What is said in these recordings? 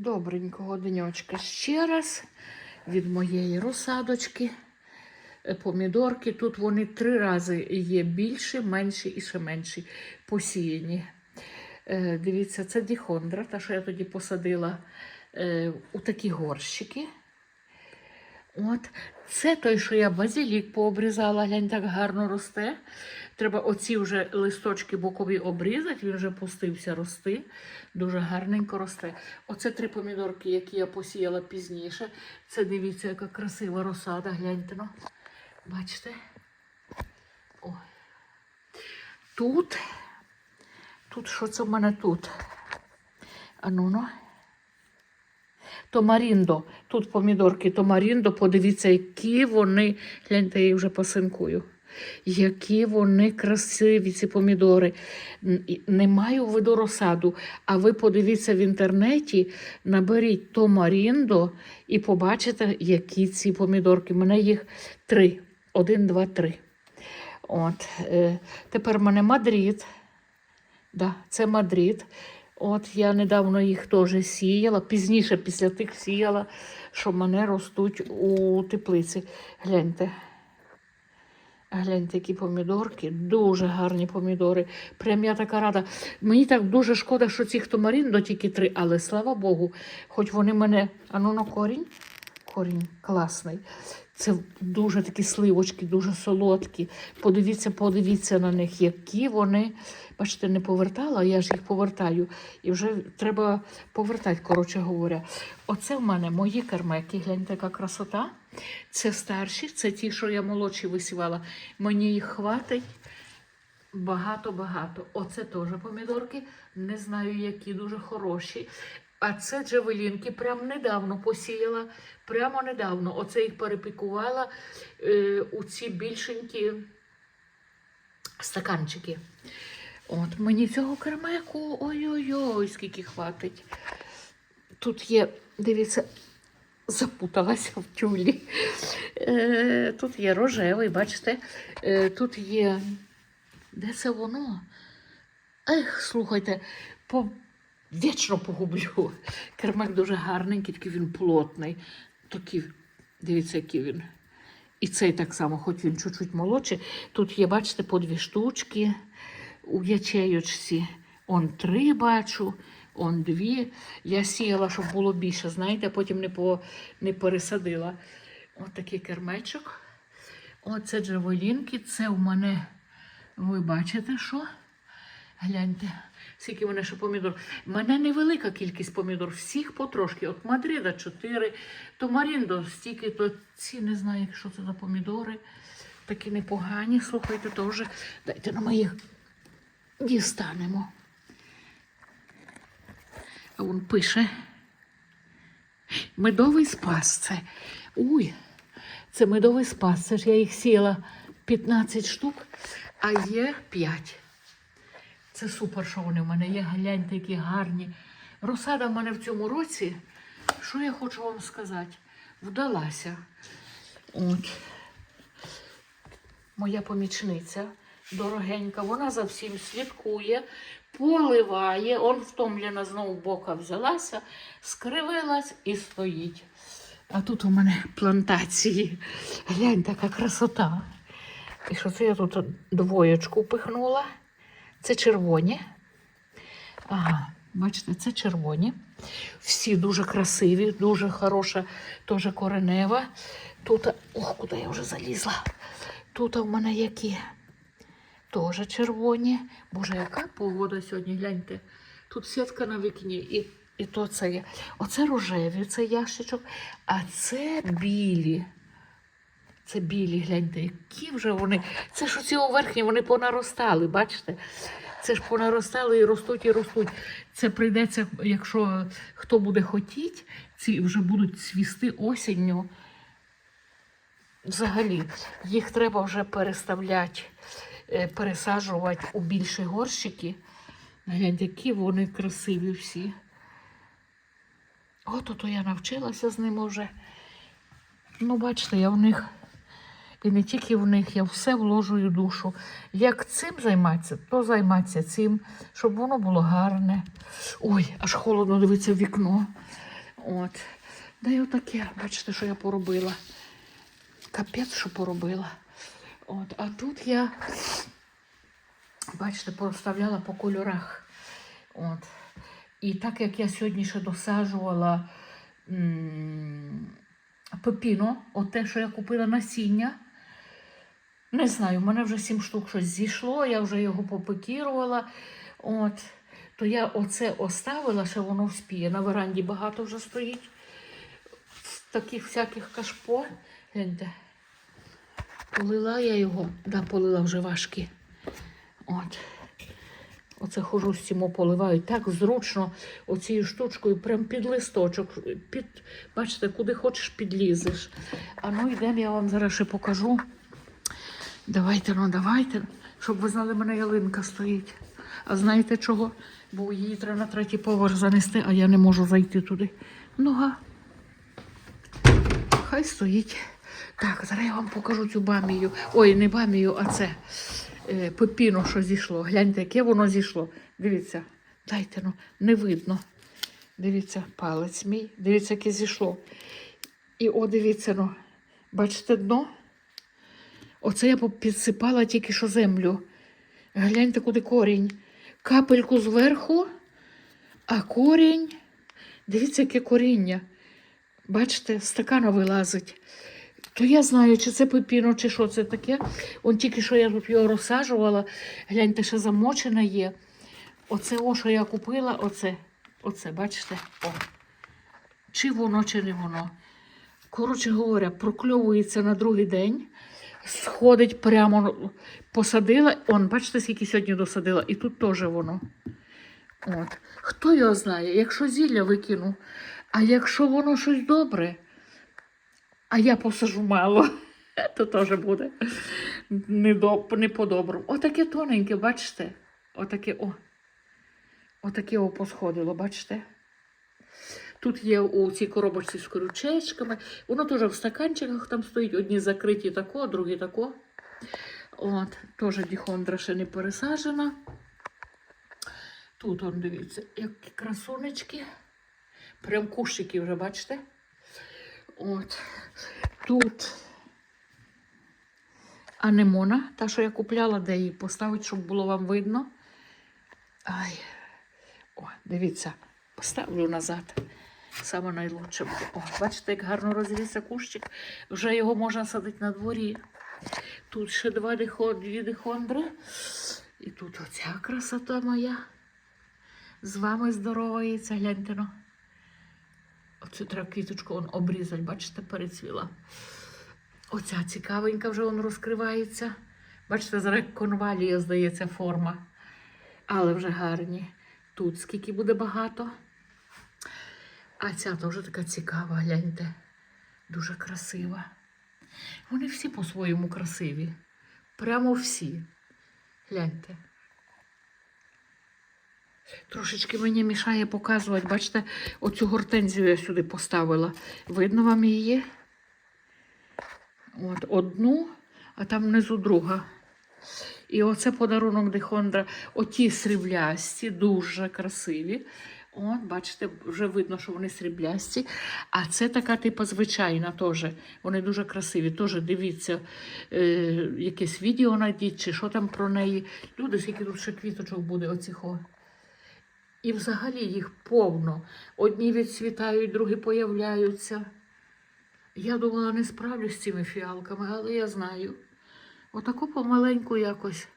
Добренького денечка ще раз від моєї розсадочки. Е, Помідорки. Тут вони три рази є більші, менші і ще менші посіяні. Е, Дивіться, це діхондра, та що я тоді посадила е, у такі горщики. От. Це той, що я базилік пообрізала, глянь, так гарно росте. Треба оці вже листочки бокові обрізати, він вже пустився рости. Дуже гарненько росте. Оце три помідорки, які я посіяла пізніше. Це дивіться, яка красива розсада. Гляньте ну. Бачите? Ой. Тут. Тут що це в мене тут? Ану, ну. Томаріндо. Тут помідорки Томаріндо. Подивіться, які вони. Гляньте, я їх вже посинкую. Які вони красиві, ці помідори. Не маю виду розсаду, а ви подивіться в інтернеті, наберіть Томаріндо і побачите, які ці помідорки. У мене їх три. Один, два, три. От, е, тепер в мене Мадрид. Да, це Мадрид. От я недавно їх теж сіяла, пізніше після тих сіяла, що в мене ростуть у теплиці. Гляньте. Гляньте, які помідорки, дуже гарні помідори. Прям я така рада. Мені так дуже шкода, що цих томаріндо тільки три, але слава Богу, хоч вони мене. Ану на корінь. Корінь класний. Це дуже такі сливочки, дуже солодкі. Подивіться, подивіться на них, які вони. Бачите, не повертала, я ж їх повертаю. І вже треба повертати, коротше говоря. Оце в мене мої кермеки. Гляньте, яка красота. Це старші, це ті, що я молодші висівала. Мені їх хватить. Багато-багато. Оце теж помідорки. Не знаю, які дуже хороші. А це джавелінки прямо недавно посіяла. Прямо недавно. Оце їх перепікувала е, у ці більшенькі стаканчики. От мені цього кермеку ой-ой-ой, скільки хватить. Тут є, дивіться, запуталася в тюлі. Е, тут є рожевий, бачите, е, тут є. Де це воно? Ех, слухайте, по... вічно погублю. Кермек дуже гарненький, тільки він плотний. Такий, дивіться, який він. І цей так само, хоч він чуть-чуть молодший. Тут є, бачите, по дві штучки у ячеючці. Он три бачу, он дві. Я сіяла, щоб було більше, знаєте, а потім не, по, не пересадила. Ось такий кермечок. Оце джавелінки. Це у мене, ви бачите, що? Гляньте, скільки мене ще помідор. У мене невелика кількість помідор, всіх потрошки. От Мадрида 4, то Маріндо стільки, то ці не знаю, що це за помідори. Такі непогані. Слухайте, то вже дайте на моїх дістанемо. А він пише. Медовий спас це. Уй, це медовий спас. Це ж я їх сіяла 15 штук, а є 5. Це супер, що вони в мене є. Гляньте, які гарні. Розсада в мене в цьому році. Що я хочу вам сказати? Вдалася. От. Моя помічниця дорогенька, вона за всім слідкує, поливає. Он втомлена знову бока взялася, скривилась і стоїть. А тут у мене плантації. Глянь, така красота. І що це я тут двоєчку пихнула? Це червоні. Ага, бачите, це червоні. Всі дуже красиві, дуже хороша, теж коренева. Тут, ох, куди я вже залізла. Тут в мене які? Теж червоні. Боже, яка погода сьогодні, гляньте. Тут сітка на вікні. І, і то це є. Оце рожеві, це ящичок, а це білі. Це білі, гляньте, які вже вони. Це ж оці верхні, вони понаростали, бачите? Це ж понаростали і ростуть, і ростуть. Це прийдеться, якщо хто буде хотіти, ці вже будуть цвісти осінню. Взагалі, їх треба вже переставляти, е, пересаджувати у більші горщики. Гляньте, які вони красиві всі. От ото я навчилася з ними вже. Ну, бачите, я в них, і не тільки в них, я все вложую душу. Як цим займатися, то займатися цим, щоб воно було гарне. Ой, аж холодно дивиться в вікно. От. Да й отаке, бачите, що я поробила. Капець, що поробила. От. А тут я, бачите, поставляла по кольорах. От. І так як я сьогодні ще досаджувала пепіно, от те, що я купила насіння. Не знаю, в мене вже сім штук щось зійшло, я вже його попекірувала. От. То я оце оставила, ще воно вспіє. На веранді багато вже стоїть. Таких всяких кашпо. Гляньте. Полила я його, да, полила вже важкі. От. Оце хожу з цим поливаю. Так зручно оцією штучкою, прям під листочок. Під, бачите, куди хочеш підлізеш. А ну йдемо, я вам зараз ще покажу. Давайте, ну давайте, щоб ви знали, в мене ялинка стоїть. А знаєте чого? Бо її треба на третій поверх занести, а я не можу зайти туди. Нога. Хай стоїть. Так, зараз я вам покажу цю бамію. Ой, не бамію, а це е, пепіно, що зійшло. Гляньте, яке воно зійшло. Дивіться, дайте ну, не видно. Дивіться, палець мій. Дивіться, яке зійшло. І о, дивіться, ну, бачите дно? Оце я підсипала тільки що землю. Гляньте, куди корінь. Капельку зверху, а корінь. Дивіться, яке коріння. Бачите, стакана вилазить. То я знаю, чи це пепіно, чи що це таке. Он тільки що я тут його розсаджувала. Гляньте, ще замочене є. Оце о, що я купила, оце. Оце, бачите? О. Чи воно, чи не воно. Коротше говоря, прокльовується на другий день, сходить прямо, посадила. Он, бачите, скільки сьогодні досадила, і тут теж воно. От. Хто його знає, якщо зілля викину, а якщо воно щось добре, а я посажу мало, то теж буде не, до, не по-доброму. Отаке тоненьке, бачите? Отаке, о. Отаке о посходило, бачите? Тут є у цій коробочці з крючечками. Воно теж в стаканчиках там стоїть. Одні закриті тако, другі тако. От, теж діхондра ще не пересаджена. Тут, он, дивіться, які красунечки. Прям кущики вже, бачите? От. Тут анемона, та, що я купляла, де її поставити, щоб було вам видно. Ай. О, дивіться, поставлю назад. Саме найлучше буде. О, бачите, як гарно розрісся кущик. Вже його можна садити на дворі. Тут ще два дихо, дві дихондри. І тут оця красота моя. З вами здоровається, гляньте ну. Оцю треба квіточку он обрізати, бачите, перецвіла. Оця цікавенька вже он розкривається. Бачите, зараз конвалія, здається, форма. Але вже гарні. Тут скільки буде багато. А ця теж така цікава, гляньте. Дуже красива. Вони всі по-своєму красиві. Прямо всі. Гляньте. Трошечки мені мішає показувати. Бачите, оцю гортензію я сюди поставила. Видно вам її? От одну, а там внизу друга. І оце подарунок Дихондра. Оті сріблясті, дуже красиві. От, бачите, вже видно, що вони сріблясті. А це така, типу, звичайна теж. Вони дуже красиві. Теж дивіться, е, якесь відео знайдіть, чи що там про неї. Люди, скільки тут ще квіточок буде оцих. І взагалі їх повно. Одні відцвітають, другі появляються. Я думала, не справлюсь з цими фіалками, але я знаю. Отаку помаленьку якось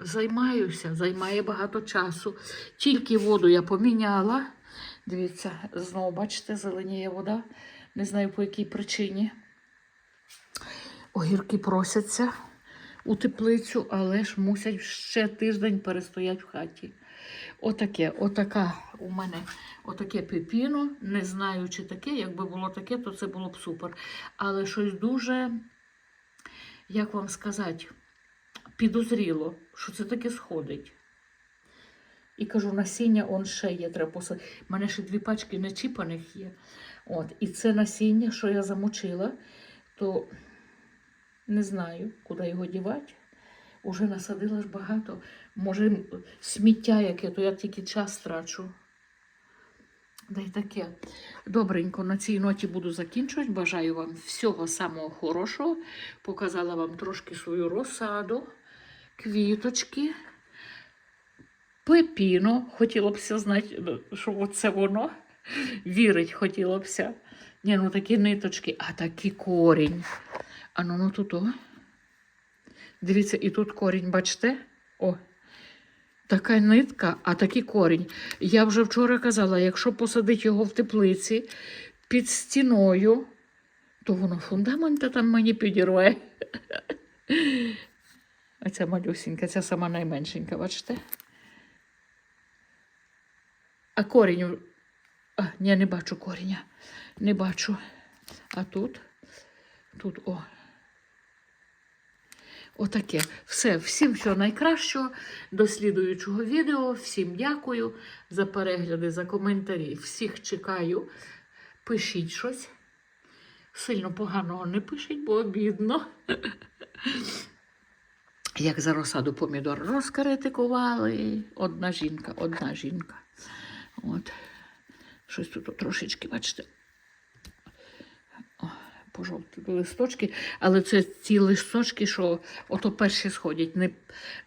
займаюся, займає багато часу. Тільки воду я поміняла. Дивіться, знову, бачите, зеленіє вода. Не знаю по якій причині. Огірки просяться у теплицю, але ж мусять ще тиждень перестоять в хаті. Отаке, отака у мене отаке пепіно. Не знаю, чи таке. Якби було таке, то це було б супер. Але щось дуже, як вам сказати, підозріло, що це таке сходить. І кажу, насіння он ще є, треба посадити. У мене ще дві пачки нечіпаних є. От. І це насіння, що я замочила, то не знаю, куди його дівати. Уже насадила ж багато. Може, сміття яке, то я тільки час трачу. Да й таке. Добренько, на цій ноті буду закінчувати. Бажаю вам всього самого хорошого. Показала вам трошки свою розсаду, квіточки, пепіно. Хотілося знати, що це воно. Вірить хотілося. Ні, ну такі ниточки, а такий корінь. А ну, ну тут о. Дивіться, і тут корінь, бачите? О. Така нитка, а такий корінь. Я вже вчора казала, якщо посадити його в теплиці під стіною, то воно фундамента там мені підірве. Оця малюсінька, ця сама найменшенька, бачите? А корінь. А, ні, не бачу коріння. Не бачу. А тут, тут, о. Отаке. Все, всім всього найкращого. До слідуючого відео. Всім дякую за перегляди, за коментарі. Всіх чекаю. Пишіть щось. Сильно поганого не пишіть, бо обідно. Як за розсаду помідор розкаритикували. Одна жінка, одна жінка. От. Щось тут трошечки, бачите. Пожовтіли листочки, але це ті листочки, що ото перші сходять, не,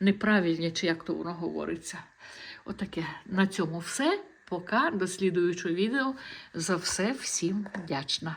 неправильні, чи як то воно говориться. Отаке. На цьому все. Пока до слідуючого відео. За все всім вдячна.